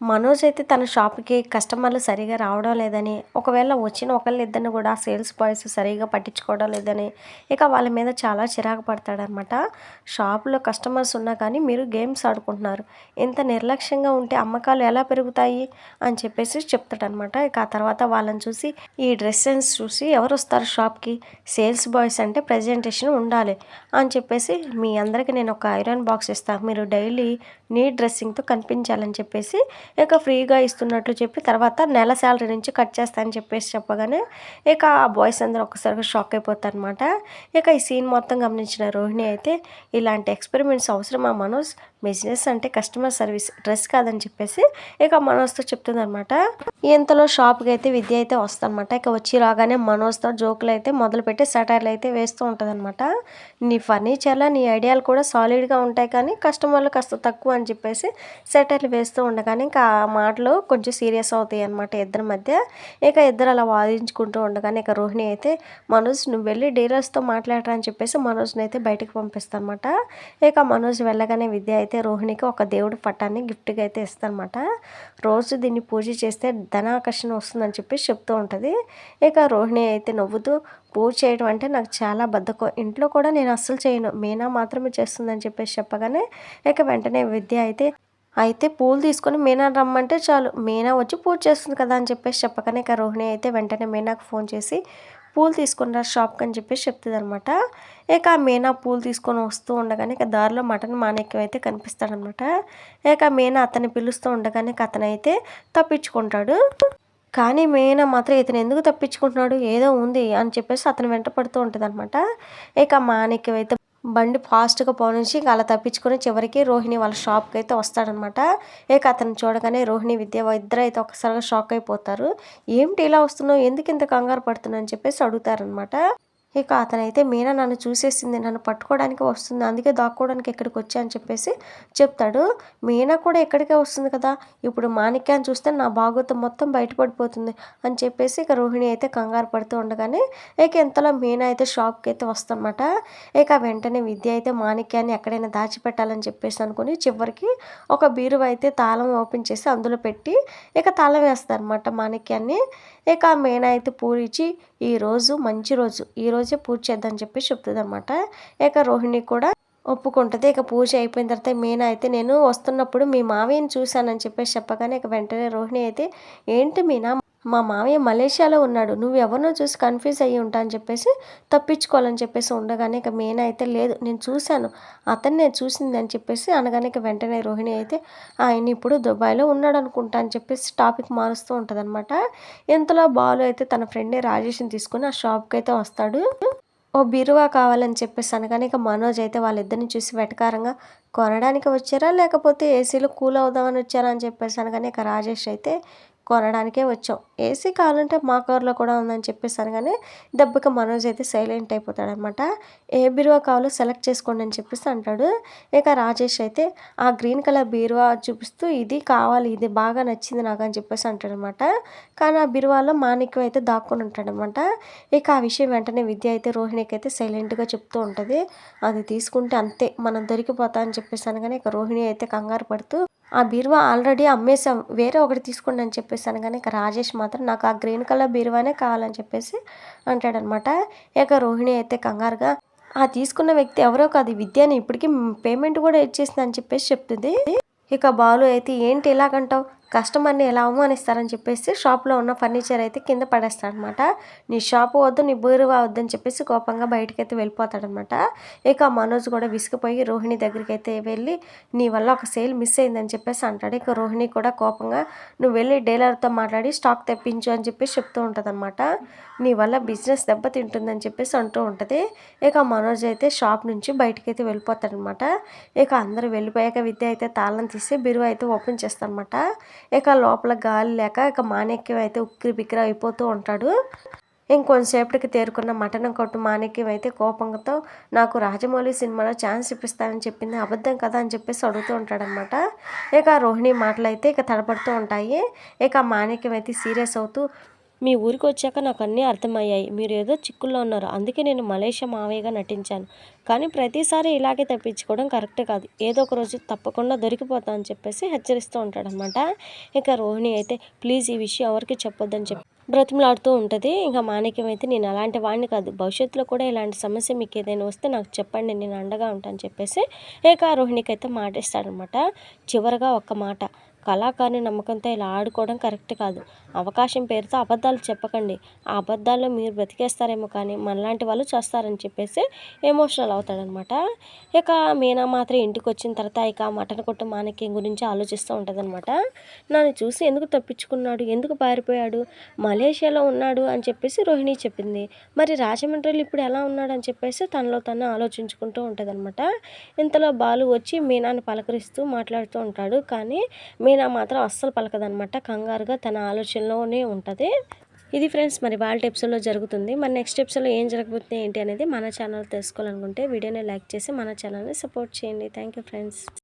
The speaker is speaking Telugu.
మనోజ్ అయితే తన షాప్కి కస్టమర్లు సరిగా రావడం లేదని ఒకవేళ వచ్చిన ఒకళ్ళు ఇద్దరిని కూడా సేల్స్ బాయ్స్ సరిగా పట్టించుకోవడం లేదని ఇక వాళ్ళ మీద చాలా చిరాకు పడతాడనమాట షాప్లో కస్టమర్స్ ఉన్నా కానీ మీరు గేమ్స్ ఆడుకుంటున్నారు. ఇంత నిర్లక్ష్యంగా ఉంటే అమ్మకాలు ఎలా పెరుగుతాయి అని చెప్పేసి చెప్తాడనమాట ఇక ఆ తర్వాత వాళ్ళని చూసి ఈ డ్రెస్ సెన్స్ చూసి ఎవరు వస్తారు షాప్కి? సేల్స్ బాయ్స్ అంటే ప్రజెంటేషన్ ఉండాలి అని చెప్పేసి మీ అందరికీ నేను ఒక ఐరన్ బాక్స్ ఇస్తాను మీరు డైలీ నీట్ డ్రెస్సింగ్తో కనిపించాలని చెప్పేసి ఇక ఫ్రీగా ఇస్తున్నట్లు చెప్పి తర్వాత నెల శాలరీ నుంచి కట్ చేస్తానని చెప్పేసి చెప్పగానే ఇక ఆ బాయ్స్ అందరూ ఒక్కసారిగా షాక్ అయిపోతారనమాట ఇక ఈ సీన్ మొత్తం గమనించిన రోహిణి అయితే ఇలాంటి ఎక్స్పెరిమెంట్స్ అవసరమా మనోజ్? బిజినెస్ అంటే కస్టమర్ సర్వీస్ డ్రెస్ కాదని చెప్పేసి ఇక మనోజ్తో చెప్తుందనమాట ఇంతలో షాప్కి అయితే విద్య అయితే వస్తుందన్నమాట. ఇక వచ్చి రాగానే మనోజ్తో జోకులు అయితే మొదలుపెట్టి సటైర్లు అయితే వేస్తూ ఉంటుందన్నమాట. నీ ఫర్నిచర్లో నీ ఐడియాలు కూడా సాలిడ్గా ఉంటాయి కానీ కస్టమర్లు కాస్త తక్కువ అని చెప్పేసి సెటైర్లు వేస్తూ ఉండగానే ఇంకా మాటలు కొంచెం సీరియస్ అవుతాయి అనమాట ఇద్దరి మధ్య. ఇక ఇద్దరు అలా వాదించుకుంటూ ఉండగానే ఇక రోహిణి అయితే మనోజ్ నువ్వు వెళ్ళి డీలర్స్తో మాట్లాడరా అని చెప్పేసి మనోజ్ని అయితే బయటకు పంపిస్తాను అనమాట ఇక మనోజ్ వెళ్ళగానే విద్య అయితే రోహిణికి ఒక దేవుడి పట్టాన్ని గిఫ్ట్గా అయితే ఇస్తానమాట రోజు దీన్ని పూజ చేస్తే ధనాకర్షణ వస్తుందని చెప్పేసి చెప్తూ ఉంటుంది. ఇక రోహిణి అయితే నవ్వుతూ పూజ చేయడం అంటే నాకు చాలా బద్ధకం. ఇంట్లో కూడా నేను అస్సలు చేయను. మీనా మాత్రమే చేస్తుందని చెప్పేసి చెప్పగానే ఇక వెంటనే విద్య అయితే అయితే పూలు తీసుకొని మీనా రమ్మంటే చాలు. మీనా వచ్చి పూజ చేస్తుంది కదా అని చెప్పేసి చెప్పగానే ఇక రోహిణి అయితే వెంటనే మీనాకు ఫోన్ చేసి పూలు తీసుకున్నారు షాప్కి అని చెప్పేసి చెప్తుంది అనమాట ఇక ఆ మీనా పూలు తీసుకొని వస్తూ ఉండగానే ఇక దారిలో మటన్ మాణిక్యం అయితే కనిపిస్తాడనమాట ఇక మీనా అతన్ని పిలుస్తూ ఉండగానే అతను అతనైతే తప్పించుకుంటాడు. కానీ మీనా మాత్రం ఇతను ఎందుకు తప్పించుకుంటున్నాడు? ఏదో ఉంది అని చెప్పేసి అతను వెంట పడుతూ ఉంటుంది అనమాట ఇక మాణిక్యం అయితే బండి ఫాస్ట్గా పోనించి ఇంకా అలా తప్పించుకుని చివరికి రోహిణి వాళ్ళ షాప్కి అయితే వస్తాడనమాట. ఇక అతను చూడగానే రోహిణి విద్య ఇద్దరు అయితే ఒకసారిగా షాక్ అయిపోతారు. ఏమిటి ఇలా వస్తున్నావు? ఎందుకు ఇంత కంగారు పడుతున్నా అని చెప్పేసి అడుగుతారనమాట. ఇక అతనైతే మీనా నన్ను చూసేసింది నన్ను పట్టుకోవడానికి వస్తుంది అందుకే దాక్కోవడానికి ఇక్కడికి వచ్చా అని చెప్పేసి చెప్తాడు. మీనా కూడా ఇక్కడికే వస్తుంది కదా ఇప్పుడు మాణిక్యాన్ని చూస్తే నా భాగోతం మొత్తం బయటపడిపోతుంది అని చెప్పేసి ఇక రోహిణి అయితే కంగారు పడుతూ ఉండగానే ఇక ఇంతలో మీనా అయితే షాప్కి అయితే వస్తానమాట ఇక వెంటనే విద్య అయితే మాణిక్యాన్ని ఎక్కడైనా దాచిపెట్టాలని చెప్పేసి అనుకుని చివరికి ఒక బీరువా అయితే తాళం ఓపెన్ చేసి అందులో పెట్టి ఇక తాళం వేస్తారనమాట మాణిక్యాన్ని. ఇక మీనా అయితే పూరించి ఈరోజు మంచి రోజు. ఈరోజే పూజ చేద్దామని చెప్పి చెప్తుంది అనమాట ఇక రోహిణి కూడా ఒప్పుకుంటుంది. ఇక పూజ అయిపోయిన తర్వాత మీనా అయితే నేను వస్తున్నప్పుడు మీ మావయ్యని చూశానని చెప్పేసి చెప్పగానే ఇక వెంటనే రోహిణి అయితే ఏంటి మీనా? మా మావయ్య మలేషియాలో ఉన్నాడు. నువ్వు ఎవరినో చూసి కన్ఫ్యూజ్ అయ్యి ఉంటా అని చెప్పేసి తప్పించుకోవాలని చెప్పేసి ఉండగానే ఇక మేన అయితే లేదు. నేను చూశాను. అతన్ని నేను చూసింది అని చెప్పేసి అనగానే ఇక వెంటనే రోహిణి అయితే ఆయన ఇప్పుడు దుబాయ్లో ఉన్నాడు అనుకుంటా అని చెప్పేసి టాపిక్ మారుస్తూ ఉంటుంది అనమాట ఇంతలో బాలు అయితే తన ఫ్రెండ్ని రాజేష్ని తీసుకుని ఆ షాప్కి అయితే వస్తాడు. ఓ బీరువా కావాలని చెప్పేసి అనగానే ఇక మనోజ్ అయితే వాళ్ళిద్దరిని చూసి వెటకారంగా కొనడానికి వచ్చారా? లేకపోతే ఏసీలో కూల్ అవుదామని వచ్చారా? అని చెప్పేసి అనగానే ఇక రాజేష్ అయితే కొనడానికే వచ్చాం. ఏసీ కావాలంటే మా కార్లో కూడా ఉందని చెప్పేసి అనగానే దెబ్బకి మనోజ్ అయితే సైలెంట్ అయిపోతాడనమాట. ఏ బీరువా కావాలో సెలెక్ట్ చేసుకోండి అని చెప్పేసి అంటాడు. ఇక రాజేష్ అయితే ఆ గ్రీన్ కలర్ బీరువా చూపిస్తూ ఇది కావాలి ఇది బాగా నచ్చింది నాకు అని చెప్పేసి అంటాడనమాట. కానీ ఆ బీరువాలో మాణిక్యం అయితే దాక్కుని ఉంటాడనమాట. ఇక ఆ విషయం వెంటనే విద్య అయితే రోహిణికి అయితే సైలెంట్గా చెప్తూ ఉంటుంది. అది తీసుకుంటే అంతే మనం దొరికిపోతా అని చెప్పేసి అనగానే ఇక రోహిణి అయితే కంగారు పడుతూ ఆ బీరువా ఆల్రెడీ అమ్మేసాం వేరే ఒకటి తీసుకోండి అని చెప్పేసి కానీ ఇక రాజేష్ మాత్రం నాకు ఆ గ్రీన్ కలర్ బీరువానే కావాలని చెప్పేసి అంటాడనమాట. ఇక రోహిణి అయితే కంగారుగా ఆ తీసుకున్న వ్యక్తి ఎవరో కాదు విద్యని ఇప్పటికీ పేమెంట్ కూడా ఇచ్చేసింది అని చెప్పేసి చెప్తుంది. ఇక బాలు అయితే ఏంటి ఇలాగంటావు కస్టమర్ని ఎలా అవమానిస్తారని చెప్పేసి షాప్లో ఉన్న ఫర్నిచర్ అయితే కింద పడేస్తాడనమాట. నీ షాపు వద్దు నీ బీరువా వద్దని చెప్పేసి కోపంగా బయటకైతే అయితే వెళ్ళిపోతాడనమాట. ఇక మనోజ్ కూడా విసిగిపోయి రోహిణి దగ్గరికి అయితే వెళ్ళి నీ వల్ల ఒక సేల్ మిస్ అయిందని చెప్పేసి అంటాడు. ఇక రోహిణి కూడా కోపంగా నువ్వు వెళ్ళి డీలర్తో మాట్లాడి స్టాక్ తెప్పించు అని చెప్పేసి చెప్తూ ఉంటుంది అనమాట నీ వల్ల బిజినెస్ దెబ్బతింటుందని చెప్పేసి అంటూ ఉంటుంది. ఇక మనోజ్ అయితే షాప్ నుంచి బయటకి అయితే వెళ్ళిపోతాడనమాట. ఇక అందరూ వెళ్ళిపోయాక విద్య అయితే తాళం తీసి బీరువా అయితే ఓపెన్ చేస్తారనమాట. ఇక లోపల గాలి లేక ఇక మాణిక్యం అయితే ఉక్కిరి బిక్కిరి అయిపోతూ ఉంటాడు. ఇంకొంతసేపటికి తేరుకున్న మటన్ కొట్టు మాణిక్యం అయితే కోపంతో నాకు రాజమౌళి సినిమాలో ఛాన్స్ ఇప్పిస్తానని చెప్పింది అబద్ధం కదా అని చెప్పేసి అడుగుతూ ఉంటాడనమాట ఇక రోహిణి మాటలు అయితే ఇక తడబడుతూ ఉంటాయి. ఇక మాణిక్యం అయితే సీరియస్ అవుతూ మీ ఊరికి వచ్చాక నాకు అన్నీ అర్థమయ్యాయి. మీరు ఏదో చిక్కుల్లో ఉన్నారు. అందుకే నేను మలేషియా మావయ్యగా నటించాను. కానీ ప్రతిసారి ఇలాగే తప్పించుకోవడం కరెక్ట్ కాదు. ఏదో ఒక రోజు తప్పకుండా దొరికిపోతా అని చెప్పేసి హెచ్చరిస్తూ ఉంటాడనమాట ఇక రోహిణి అయితే ప్లీజ్ ఈ విషయం ఎవరికి చెప్పొద్దని చెప్పి. బ్రతిమలాడుతూ ఉంటుంది. ఇంకా మాణిక్యం అయితే నేను అలాంటి వాడిని కాదు. భవిష్యత్తులో కూడా ఇలాంటి సమస్య మీకు ఏదైనా వస్తే నాకు చెప్పండి. నేను అండగా ఉంటాను చెప్పేసి ఏక రోహిణికి అయితే మాటేస్తాడనమాట. చివరిగా చివరగా ఒక్క మాట. కళాకారుని నమ్మకంతో ఇలా ఆడుకోవడం కరెక్ట్ కాదు. అవకాశం పేరుతో అబద్ధాలు చెప్పకండి. ఆ అబద్ధాల్లో మీరు బ్రతికేస్తారేమో కానీ మనలాంటి వాళ్ళు చేస్తారని చెప్పేసి ఎమోషనల్ అవుతాడనమాట. ఇక మీనా మాత్రం ఇంటికి వచ్చిన తర్వాత ఇక మటన్ కొట్టు మాణిక్యం గురించి ఆలోచిస్తూ ఉంటుందన్నమాట నన్ను చూసి ఎందుకు తప్పించుకున్నాడు? ఎందుకు పారిపోయాడు? మలేషియాలో ఉన్నాడు అని చెప్పేసి రోహిణి చెప్పింది. మరి రాజమండ్రిలో ఇప్పుడు ఎలా ఉన్నాడు అని చెప్పేసి తనలో తను ఆలోచించుకుంటూ ఉంటుందన్నమాట. ఇంతలో బాలు వచ్చి మీనాని పలకరిస్తూ మాట్లాడుతూ ఉంటాడు. కానీ మీనా మాత్రం అస్సలు పలకదనమాట కంగారుగా తన ఆలోచనలోనే ఉంటుంది. ఇది ఫ్రెండ్స్ మరి వాళ్ళ టెప్స్లో జరుగుతుంది. మరి నెక్స్ట్ ఎపిసోడ్లో ఏం జరగబోతుంది ఏంటి అనేది మన ఛానల్ తెలుసుకోవాలనుకుంటే వీడియోని లైక్ చేసి మన ఛానల్ని సపోర్ట్ చేయండి. Thank you friends.